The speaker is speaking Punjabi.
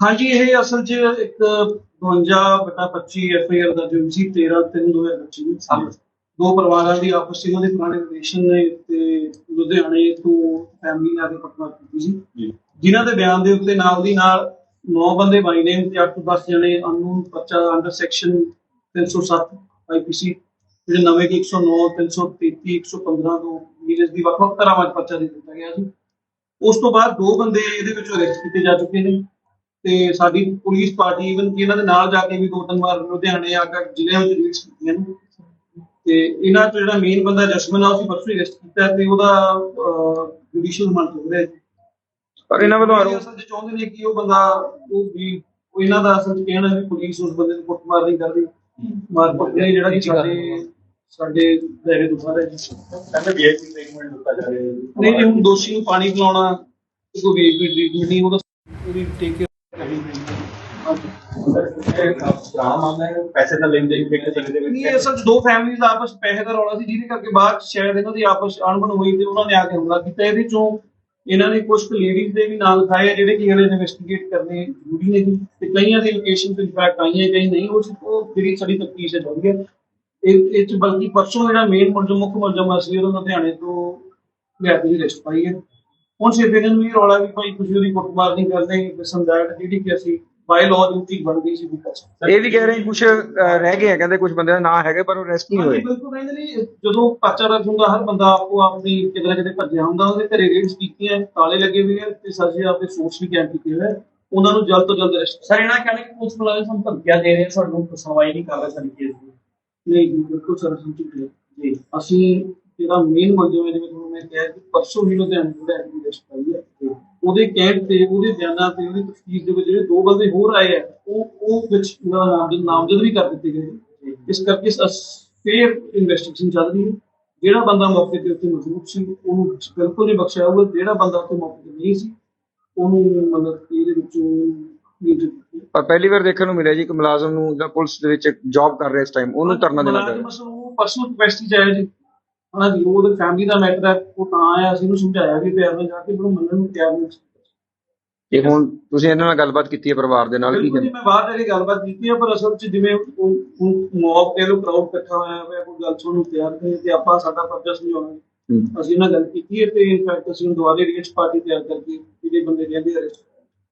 ਹਾਂਜੀ ਇਹ ਅਸਲ 'ਚ ਇੱਕ 52 ਬਟਾ 25 ਐਫ ਆਈ ਆਰ ਦਾ ਜੋ ਸੀ 13 3 2025 ਨੂੰ ਸੀ। ਦੋ ਪਰਿਵਾਰਾਂ ਦੀ ਆਪਸ 'ਚ ਇਹਨਾਂ ਦੇ ਪੁਰਾਣੇ ਰਿਲੇਸ਼ਨ ਨੇ ਤੇ ਲੁਧਿਆਣੇ ਤੋਂ ਫੈਮਿਲੀ ਨਾਲ ਕੇ ਪਟਨਾ ਕੀਤੀ ਸੀ। ਜਿਨ੍ਹਾਂ ਦੇ ਬਿਆਨ ਦੇ ਉੱਤੇ ਨਾਲ ਦੀ ਨਾਲ 9 ਬੰਦੇ ਬਾਈ ਨੇਮ ਤੇ 8 ਤੋਂ 10 ਜਣੇ ਅਨਨੋਨ ਪਰਚਾ ਅੰਡਰ ਸੈਕਸ਼ਨ 307 ਆਈਪੀਸੀ ਜਿਹੜੇ ਨਵੇਂ ਕਿ 109 333 115 ਤੋਂ ਨੀਰਜ ਦੀ ਵੱਖ ਵੱਖ ਪਰਚਾ ਦੇ ਦਿੱਤਾ ਗਿਆ ਸੀ। ਉਸ ਤੋਂ ਬਾਅਦ ਦੋ ਬੰਦੇ ਇਹਦੇ ਵਿੱਚੋਂ ਅਰੈਸਟ ਕੀਤੇ ਜਾ ਚੁੱਕੇ ਨੇ। ਤੇ ਸਾਡੀ ਪੁਲਿਸ ਪਾਰਟੀ ਇਵਨ ਕਿ ਇਹਨਾਂ ਦੇ ਨਾਲ ਜਾ ਕੇ ਵੀ ਦੋ ਤਿੰਨ ਵਾਰ ਲੁਧਿਆਣੇ ਆ ਕੇ ਜ਼ਿਲ੍ਹੇ ਵਿੱਚ ਰੀਡਸ ਕੀਤੀਆਂ ਨੇ। ਤੇ ਇਹਨਾਂ ਤੋਂ ਜਿਹੜਾ ਮੇਨ ਬੰਦਾ ਜਸਮਨ ਆ ਉਹ ਅਸੀਂ ਪਰਸੋਂ ਅਰੈਸਟ ਕੀਤਾ ਤੇ ਉਹਦਾ ਜੁਡੀਸ਼ੀਅਲ ਰਿਮਾਂਡ ਹੋ ਰਿਹਾ ਹੈ ਪਰ ਇਹਨਾਂ ਵੱਲੋਂ ਆਰੋਪ ਅਸਲ 'ਚ ਚਾਹੁੰਦੇ ਨੇ ਕਿ ਉਹ ਬੰਦਾ ਉਹ ਵੀ ਉਹ ਇਹਨਾਂ ਦਾ ਅਸਲ 'ਚ ਕਹਿਣਾ ਵੀ ਪੁਲਿਸ ਉਸ ਬੰਦੇ ਨੂੰ ਕੁੱਟਮਾਰ ਨਹੀਂ ਕਰਦੀ। ਮਾਰ ਕੁੱਟਦੇ ਜਿਹੜਾ ਕਿ ਸਾਡੇ ਸਾਡੇ ਦਾਇਰੇ ਤੋਂ ਬਾਹਰ ਹੈ ਜੀ। ਕਹਿੰਦੇ ਵੀਆਈਪੀ ਟ੍ਰੀਟਮੈਂਟ ਦਿੱਤਾ ਜਾ ਰਿਹਾ ਹੈ। ਨਹੀਂ ਨਹੀਂ ਹੁਣ ਦੋਸ਼ੀ ਨੂੰ ਪਾਣੀ ਪਿਲਾਉਣਾ ਕੋਈ ਵੇਗ ਟ੍ਰੀਟਮੈਂਟ ਨਹੀਂ ਉਹਦਾ ਉਹਦੀ ਟੇਕ ਕੇਅਰ ਕਰਨੀ ਪੈਂਦੀ ਰਾਮ ਆਉਂਦਾ ਹੈ ਪੈਸੇ ਦਾ ਲੈਣ ਦੇਣ ਵੇਖ ਚਲੇ ਦੇ ਨਹੀਂ, ਇਹ ਅਸਲ 'ਚ ਦੋ ਫੈਮਿਲੀਜ਼ ਦਾ ਆਪਸ 'ਚ ਪੈਸੇ ਦਾ ਰੌਲਾ ਸੀ, ਜਿਹਦੇ ਕਰਕੇ ਬਾਅਦ 'ਚ ਸ਼ਾਇਦ ਇਹਨਾਂ ਦੀ ਆਪਸ 'ਚ ਅਣਬਣ ਹੋਈ ਤੇ ਉਹਨਾਂ ਨੇ ਆ ਕੇ ਹਮਲਾ ਕੀਤਾ। ਇਹਦੇ ਚੋਂ ਇਹਨਾਂ ਨੇ ਕੁਝ ਲੇਡੀਜ਼ ਦੇ ਵੀ ਨਾਲ ਖਾਏ ਆ, ਜਿਹੜੇ ਕਿ ਹਲੇ ਇਨਵੈਸਟੀਗੇਟ ਕਰਨੇ ਜ਼ਰੂਰੀ ਨੇ ਜੀ। ਤੇ ਕਈਆਂ ਦੀ ਲੋਕੇਸ਼ਨ ਤੇ ਇਨਫੈਕਟ ਆਈਆਂ ਕਈ ਨਹੀਂ। ਉਹ 'ਚ ਉਹ ਜਿਹੜੀ ਸਾਡੀ ਤਫਤੀਸ਼ ਹੈ ਚੱਲ ਰਹੀ ਹੈ। ਇਹ ਇਹ ਚ ਬਲਕਿ ਪਰਸੋਂ ਜਿਹੜਾ ਮੇਨ ਮੁਲਜ਼ਮ, ਮੁੱਖ ਮੁਲਜ਼ਮ ਅਸੀਂ ਉਹਨੂੰ ਲੁਧਿਆਣੇ ਤੋਂ ਲਿਆ ਕੇ ਲਿਸਟ ਪਾਈ ਹੈ। ਹੁਣ ਸਿਰਫ ਇਹਨਾਂ ਨੂੰ ਇਹ ਰੌਲਾ ਵੀ ਭਾਈ ਤੁਸੀਂ ਉਹਦੀ ਕੁੱਟਮਾਰ ਨਹੀਂ ਕਰਦੇ ਸੰਦਾਇਟ ਜਿਹੜੀ ਕਿ ਅਸੀਂ ਬਾਈ ਲਾਅ ਡਿਊਟੀ ਬਣਦੀ ਸੀ ਵੀ ਕਰ ਸਕਦੇ ਇਹ ਵੀ ਕਹਿ ਰਹੇ ਕੁਝ ਰਹਿ ਗਏ ਆ ਕਹਿੰਦੇ ਕੁਝ ਬੰਦੇ ਦਾ ਨਾਂ ਹੈਗੇ ਪਰ ਉਹ ਅਰੈਸਟ ਨਹੀਂ ਹੋਏ। ਬਿਲਕੁਲ ਕਹਿੰਦੇ ਨੇ ਜਦੋਂ ਪਰਚਾ ਦਰਜ ਹੁੰਦਾ ਹਰ ਬੰਦਾ ਆਪੋ ਆਪਣੀ ਕਿਤੇ ਨਾ ਕਿਤੇ ਭੱਜਿਆ ਹੁੰਦਾ ਉਹਦੇ ਘਰੇ ਰੇਡਸ ਕੀਤੀਆਂ ਤਾਲੇ ਲੱਗੇ ਹੋਏ ਆ ਤੇ ਸਾਜੇ ਆਪਦੇ ਸੋਰਸ ਵੀ ਕੈਂਪ ਕੀਤੇ ਹੋਏ ਆ ਉਹਨਾਂ ਨੂੰ ਜਲਦ ਤੋਂ ਜਲਦ ਅਰੈਸਟ ਸਰ ਇਹਨਾਂ ਕਹਿੰਦੇ ਕਿ ਪੁਲਿਸ ਮੁਲਾਜ਼ਮ ਸਾਨੂੰ ਧਮਕੀਆਂ ਦੇ ਰਹੇ ਸਾਨੂੰ ਸੁਣਵਾਈ ਨਹੀਂ ਕਰ ਰਹੇ ਸਾਡੇ ਕੇਸ ਦੀ। ਨਹੀਂ ਬਿਲਕੁਲ ਸਰ ਅਸੀਂ ਝੂਠੇ ਜੀ। ਅਸੀਂ ਜਿਹੜਾ ਮੇਨ ਹੈ ਜਿਵੇਂ ਤੁਹਾਨੂੰ ਮੈਂ ਕਿਹਾ ਕਿ ਪਰਸੋਂ ਹੀ ਲੁਧਿਆਣੇ ਕੇ ਅਰੈਸਟ ਪਾਈ ਹੈ। ਉਹਦੇ ਕਹਿਣ ਤੇ ਉਹਦੇ ਬਿਆਨਾਂ ਤੇ ਉਹਦੀ ਤਫਤੀਸ਼ ਦੇ ਵਿੱਚ ਜਿਹੜੇ ਦੋ ਬੰਦੇ ਹੋਰ ਆਏ ਆ ਉਹ ਉਹ ਵਿੱਚ ਨਾਮਜ਼ਦ ਨਾਮਜ਼ਦ ਵੀ ਕਰ ਦਿੱਤੇ ਗਏ। ਇਸ ਕਰਕੇ ਫੇਰ ਇਨਵੈਸਟੀਗੇਸ਼ਨ ਚੱਲ ਰਹੀ ਹੈ। ਜਿਹੜਾ ਬੰਦਾ ਮੌਕੇ ਤੇ ਉੱਤੇ ਮੌਜੂਦ ਸੀ ਉਹਨੂੰ ਬਿਲਕੁਲ ਨਹੀਂ ਬਖਸ਼ਿਆ ਹੋਊਗਾ। ਜਿਹੜਾ ਬੰਦਾ ਉੱਤੇ ਮੌਕੇ ਤੇ ਨਹੀਂ ਸੀ ਉਹਨੂੰ ਮਤਲਬ ਕਿ ਇਹਦੇ ਵਿੱਚੋਂ ਪਰ ਪਹਿਲੀ ਵਾਰ ਦੇਖਣ ਨੂੰ ਮਿਲਿਆ ਜੀ ਕਿ ਮੁਲਾਜ਼ਮ ਨੂੰ ਜਿਹੜਾ ਪੁਲਿਸ ਦੇ ਵਿੱਚ ਜੌਬ ਕਰ ਰਿਹਾ ਇਸ ਟਾਈਮ ਉਹਨੂੰ ਧਰਨਾ ਦੇਣਾ ਪਿਆ। ਪਰਸਨਲ ਕਪੈਸਿਟੀ ਚ ਆਇਆ ਜੀ। ਹਨਾ ਜੀ ਉਹਦੇ ਫੈਮਿਲੀ ਦਾ ਮੈਟਰ ਹੈ ਉਹ ਤਾਂ ਆਇਆ ਅਸੀਂ ਉਹਨੂੰ ਸਮਝਾਇਆ ਵੀ ਪਿਆਰ ਨਾਲ ਜਾ ਕੇ ਪਰ ਉਹ ਮੰਨਣ ਨੂੰ ਤਿਆਰ ਨਹੀਂ ਸੀ। ਇਹ ਹੁਣ ਤੁਸੀਂ ਇਹਨਾਂ ਨਾਲ ਗੱਲਬਾਤ ਕੀਤੀ ਹੈ ਪਰਿਵਾਰ ਦੇ ਨਾਲ ਕੀ ਬਿਲਕੁਲ ਜੀ ਕਹਿੰਦੇ? ਮੈਂ ਬਾਹਰ ਜਾ ਕੇ ਗੱਲਬਾਤ ਕੀਤੀ ਹੈ ਪਰ ਅਸਲ ਚ ਜਿਵੇਂ ਮੌਬ ਤੇ ਲੋ ਕਰਾਊਡ ਇਕੱਠਾ ਹੋਇਆ ਹੋਇਆ ਕੋਈ ਗੱਲ ਸੁਣਨ ਨੂੰ ਤਿਆਰ ਨਹੀਂ ਤੇ ਆਪਾਂ ਸਾਡਾ ਫਰਜ਼ ਸਮਝਾਉਣਾ ਹੂੰ। ਅਸੀਂ ਉਹਨਾਂ ਗੱਲ ਕੀਤੀ ਹੈ ਤੇ ਇਨਫੈਕਟ ਅਸੀਂ ਹੁਣ ਦੁਬਾਰੇ ਰੀਚ ਪਾਰਟੀ ਤਿਆਰ ਕਰਕੇ ਜਿਹੜੇ ਬੰਦੇ ਕਹਿੰਦੇ ਅਰੈਸਟ